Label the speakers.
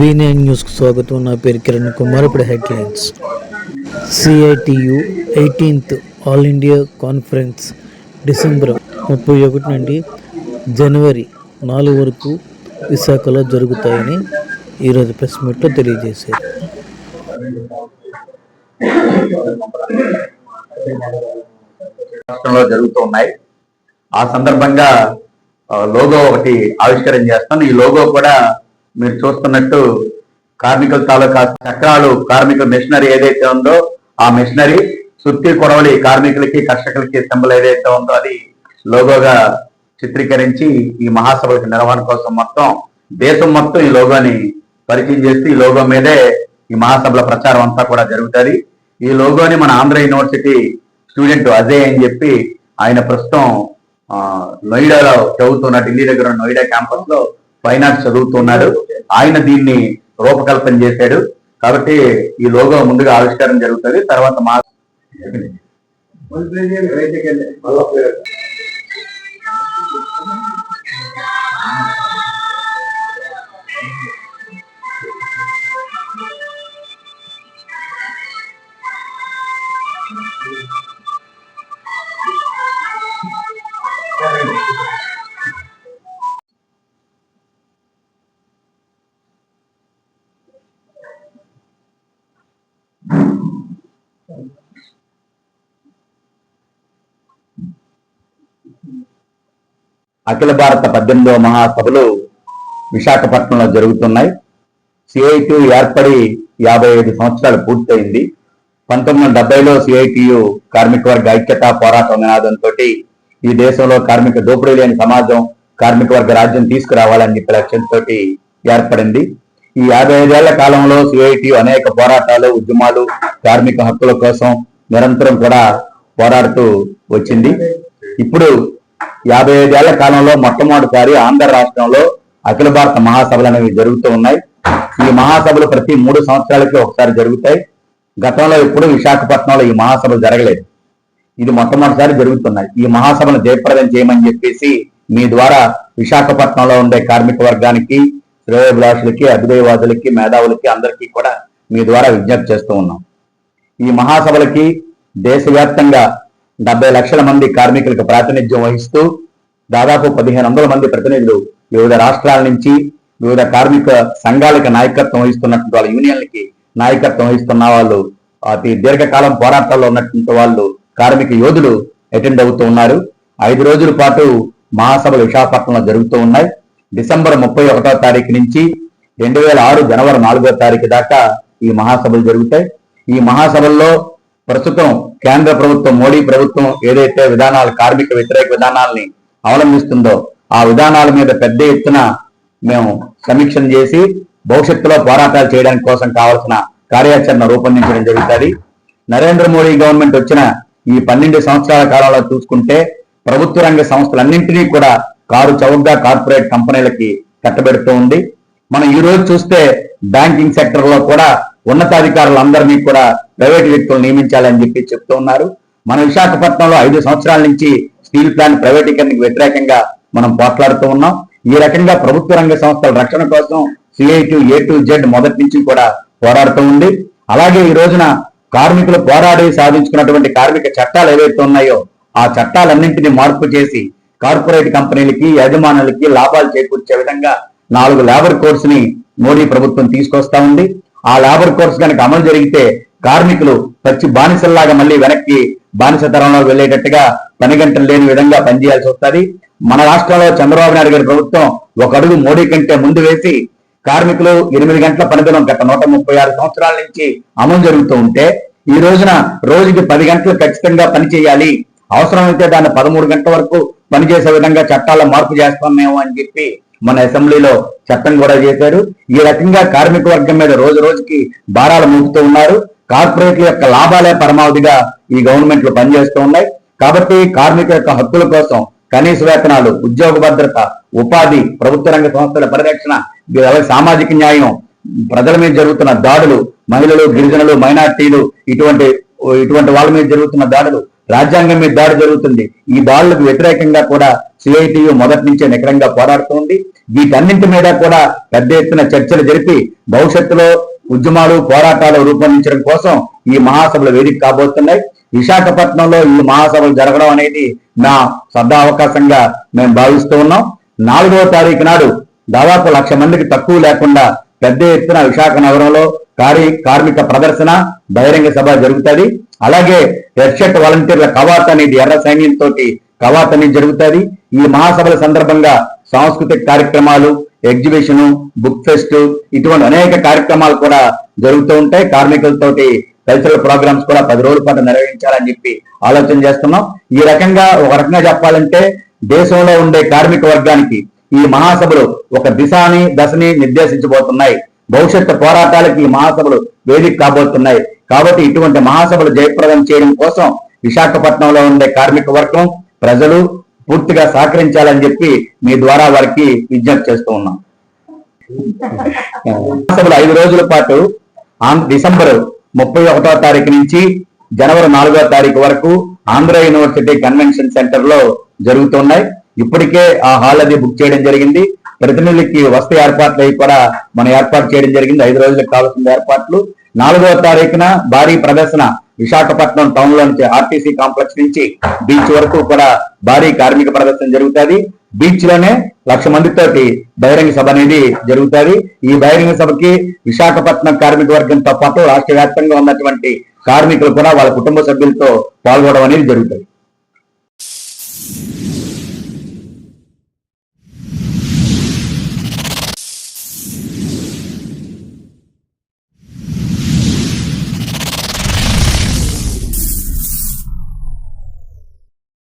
Speaker 1: వి న్యూస్కు స్వాగతం. నా పేరు కిరణ్ కుమార్. ఇప్పుడు headlines. CITU eighteenth all India conference December ముప్పై ఒకటి నుండి జనవరి నాలుగు వరకు విశాఖలో జరుగుతాయని ఈరోజు ప్రెస్ మీట్లో తెలియజేశారు.
Speaker 2: రాష్ట్రంలో జరుగుతూ ఉన్నాయి. ఆ సందర్భంగా లోగో ఒకటి ఆవిష్కరణ చేస్తాను. ఈ లోగో కూడా మీరు చూస్తున్నట్టు కార్మికుల తాలూకా చక్రాలు కార్మికుల మిషనరీ ఏదైతే ఉందో ఆ మిషనరీ సుత్తి కొడవలి కార్మికులకి కర్షకులకి సింబల్ ఏదైతే ఉందో అది లోగోగా చిత్రీకరించి ఈ మహాసభలకు నిర్వహణ కోసం మొత్తం దేశం మొత్తం ఈ లోగోని పరిచయం చేస్తూ ఈ లోగో మీదే ఈ మహాసభల ప్రచారం అంతా కూడా జరుగుతుంది. ఈ లోగోని మన ఆంధ్ర యూనివర్సిటీ స్టూడెంట్ అజయ్ అని చెప్పి ఆయన ప్రస్తుతం ఆ, నోయిడాలో చదువుతున్న ఢిల్లీ దగ్గర నోయిడా క్యాంపస్లో ఫైన్ ఆర్ట్స్ చదువుతున్నాడు. ఆయన దీన్ని రూపకల్పన చేశాడు. కాబట్టి ఈ లోగో ముందుగా ఆవిష్కారం జరుగుతుంది. తర్వాత మా అఖిల భారత పద్దెనిమిదవ మహాసభలు విశాఖపట్నంలో జరుగుతున్నాయి. సిఐటి ఏర్పడి యాభై ఐదు సంవత్సరాలు పూర్తయింది. పంతొమ్మిది వందల డెబ్బైలో సిఐటియు కార్మిక వర్గ ఐక్యతా పోరాటం నినాదంతో ఈ దేశంలో కార్మిక దోపిడీ లేని సమాజం కార్మిక వర్గ రాజ్యం తీసుకురావాలని చెప్పి లక్ష్యంతో ఏర్పడింది. ఈ యాభై ఐదేళ్ళ కాలంలో సిఐటియు అనేక పోరాటాలు ఉద్యమాలు కార్మిక హక్కుల కోసం నిరంతరం కూడా పోరాడుతూ వచ్చింది. ఇప్పుడు యాభై ఐదేళ్ళ కాలంలో మొట్టమొదటిసారి ఆంధ్ర రాష్ట్రంలో అఖిల భారత మహాసభలు అనేవి జరుగుతూ ఉన్నాయి. ఈ మహాసభలు ప్రతి మూడు సంవత్సరాలకి ఒకసారి జరుగుతాయి. గతంలో ఎప్పుడు విశాఖపట్నంలో ఈ మహాసభలు జరగలేదు. ఇది మొట్టమొదటిసారి జరుగుతున్నాయి. ఈ మహాసభను జయప్రదం చేయమని చెప్పేసి మీ ద్వారా విశాఖపట్నంలో ఉండే కార్మిక వర్గానికి శ్రేయోభిలాషులకి అభిదయవాదులకి మేధావులకి అందరికీ కూడా మీ ద్వారా విజ్ఞప్తి చేస్తూ ఉన్నాం. ఈ మహాసభలకి దేశవ్యాప్తంగా డెబ్బై లక్షల మంది కార్మికులకు ప్రాతినిధ్యం వహిస్తూ దాదాపు పదిహేను వందల మంది ప్రతినిధులు వివిధ రాష్ట్రాల నుంచి వివిధ కార్మిక సంఘాలకు నాయకత్వం వహిస్తున్నటువంటి వాళ్ళ యూనియన్లకి నాయకత్వం వహిస్తున్న వాళ్ళు అతి దీర్ఘకాలం పోరాటాల్లో ఉన్నటువంటి వాళ్ళు కార్మిక యోధులు అటెండ్ అవుతూ ఉన్నారు. ఐదు రోజుల పాటు మహాసభలు విశాఖపట్నంలో జరుగుతూ ఉన్నాయి. డిసెంబర్ ముప్పై ఒకటో తారీఖు నుంచి రెండు వేల ఆరు జనవరి నాలుగో తారీఖు దాకా ఈ మహాసభలు జరుగుతాయి. ఈ మహాసభల్లో ప్రస్తుతం కేంద్ర ప్రభుత్వం మోడీ ప్రభుత్వం ఏదైతే విధానాలు కార్మిక వ్యతిరేక విధానాల్ని అవలంబిస్తుందో ఆ విధానాల మీద పెద్ద ఎత్తున మేము సమీక్షణ చేసి భవిష్యత్తులో పోరాటాలు చేయడానికి కోసం కావాల్సిన కార్యాచరణ రూపొందించడం జరుగుతుంది. నరేంద్ర మోడీ గవర్నమెంట్ వచ్చిన ఈ పన్నెండు సంవత్సరాల కాలంలో చూసుకుంటే ప్రభుత్వ రంగ సంస్థలన్నింటినీ కూడా కారు చౌకగా కార్పొరేట్ కంపెనీలకి కట్టబెడుతూ ఉంది. మనం ఈ రోజు చూస్తే బ్యాంకింగ్ సెక్టర్లో కూడా ఉన్నతాధికారులందరినీ కూడా ప్రైవేట్ వ్యక్తులు నియమించాలని చెప్పి చెప్తూ ఉన్నారు. మన విశాఖపట్నంలో ఐదు సంవత్సరాల నుంచి స్టీల్ ప్లాంట్ ప్రైవేటీకరణకు వ్యతిరేకంగా మనం పోట్లాడుతూ ఉన్నాం. ఈ రకంగా ప్రభుత్వ రంగ సంస్థల రక్షణ కోసం సిఐటి ఏ టు జెడ్ మొదటి నుంచి కూడా పోరాడుతూ ఉంది. అలాగే ఈ రోజున కార్మికులు పోరాడి సాధించుకున్నటువంటి కార్మిక చట్టాలు ఏవైతే ఉన్నాయో ఆ చట్టాలన్నింటినీ మార్పు చేసి కార్పొరేట్ కంపెనీలకి యజమానులకి లాభాలు చేకూర్చే విధంగా నాలుగు లేబర్ కోర్స్ని మోడీ ప్రభుత్వం తీసుకొస్తా ఉంది. ఆ లేబర్ కోర్స్ కనుక అమలు జరిగితే కార్మికులు పచ్చి బానిసల్లాగా మళ్ళీ వెనక్కి బానిస తరంలో వెళ్ళేటట్టుగా పని గంటలు లేని విధంగా పనిచేయాల్సి వస్తుంది. మన రాష్ట్రంలో చంద్రబాబు నాయుడు గారి ప్రభుత్వం ఒక అడుగు మోడీ కంటే ముందు వేసి కార్మికులు ఎనిమిది గంటల పనిదినం గత నూట ముప్పై ఆరు సంవత్సరాల నుంచి అమలు జరుగుతూ ఉంటే ఈ రోజున రోజుకి పది గంటలు ఖచ్చితంగా పని చేయాలి. అవసరమైతే దాన్ని పదమూడు గంటల వరకు పనిచేసే విధంగా చట్టాల్లో మార్పు చేస్తాం మేము అని చెప్పి మన అసెంబ్లీలో చట్టం కూడా చేశారు ఈ రకంగా కార్మిక వర్గం మీద రోజు రోజుకి భారాలు మోపుతూ ఉన్నారు. కార్పొరేట్ల యొక్క లాభాలే పరమావధిగా ఈ గవర్నమెంట్లు పనిచేస్తూ ఉన్నాయి. కాబట్టి కార్మిక యొక్క హక్కుల కోసం కనీస వేతనాలు ఉద్యోగ భద్రత ఉపాధి ప్రభుత్వ రంగ సంస్థల పరిరక్షణ సామాజిక న్యాయం ప్రజల మీద జరుగుతున్న దాడులు మహిళలు గిరిజనులు మైనార్టీలు ఇటువంటి ఇటువంటి వాళ్ళ మీద జరుగుతున్న దాడులు రాజ్యాంగం మీద దాడి జరుగుతుంది. ఈ దాడులకు వ్యతిరేకంగా కూడా సిఐటియు మొదటి నుంచే నికరంగా పోరాడుతోంది. వీటన్నింటి మీద కూడా పెద్ద ఎత్తున చర్చలు జరిపి భవిష్యత్తులో ఉద్యమాలు పోరాటాలు రూపొందించడం కోసం ఈ మహాసభలు వేదిక కాబోతున్నాయి. విశాఖపట్నంలో ఈ మహాసభలు జరగడం అనేది నా సదా అవకాశంగా మేము భావిస్తూ ఉన్నాం. నాలుగవ తారీఖు నాడు దాదాపు లక్ష మందికి తక్కువ లేకుండా పెద్ద ఎత్తున విశాఖ నగరంలో కార్య కార్మిక ప్రదర్శన బహిరంగ సభ జరుగుతుంది. అలాగే రెడ్ షర్ట్ వాలంటీర్ల కవాత్ అనేది ఎర్ర సైన్యంతో కవాత్ అనేది జరుగుతుంది. ఈ మహాసభల సందర్భంగా సాంస్కృతిక కార్యక్రమాలు ఎగ్జిబిషన్ బుక్ ఫెస్ట్ ఇటువంటి అనేక కార్యక్రమాలు కూడా జరుగుతూ ఉంటాయి. కార్మికులతోటి కల్చరల్ ప్రోగ్రామ్స్ కూడా పది రోజుల పాటు నిర్వహించాలని చెప్పి ఆలోచన చేస్తున్నాం. ఈ రకంగా ఒక రకంగా చెప్పాలంటే దేశంలో ఉండే కార్మిక వర్గానికి ఈ మహాసభలు ఒక దిశాని దశని నిర్దేశించబోతున్నాయి. భవిష్యత్తు పోరాటాలకి ఈ మహాసభలు వేదిక కాబోతున్నాయి. కాబట్టి ఇటువంటి మహాసభలు జయప్రదం చేయడం కోసం విశాఖపట్నంలో ఉండే కార్మిక వర్గం ప్రజలు పూర్తిగా సహకరించాలని చెప్పి మీ ద్వారా వారికి విజ్ఞప్తి చేస్తూ ఉన్నాం. ఐదు రోజుల పాటు డిసెంబర్ ముప్పై ఒకటో తారీఖు నుంచి జనవరి నాలుగో తారీఖు వరకు ఆంధ్ర యూనివర్సిటీ కన్వెన్షన్ సెంటర్లో జరుగుతున్నాయి. ఇప్పటికే ఆ హాల్ అది బుక్ చేయడం జరిగింది. ప్రతినిధులకి వస్త ఏర్పాట్లు అవి కూడా మనం ఏర్పాటు చేయడం జరిగింది. ఐదు రోజులకు కావాల్సిన ఏర్పాట్లు. నాలుగో తారీఖున భారీ ప్రదర్శన విశాఖపట్నం టౌన్లో నుంచి ఆర్టీసీ కాంప్లెక్స్ నుంచి బీచ్ వరకు కూడా భారీ కార్మిక ప్రదర్శన జరుగుతుంది. బీచ్లోనే లక్ష మందితోటి బహిరంగ సభ అనేది జరుగుతుంది. ఈ బహిరంగ సభకి విశాఖపట్నం కార్మిక వర్గంతో పాటు రాష్ట్ర వ్యాప్తంగా ఉన్నటువంటి కార్మికులు కూడా వాళ్ళ కుటుంబ సభ్యులతో పాల్గొనడం అనేది జరుగుతుంది.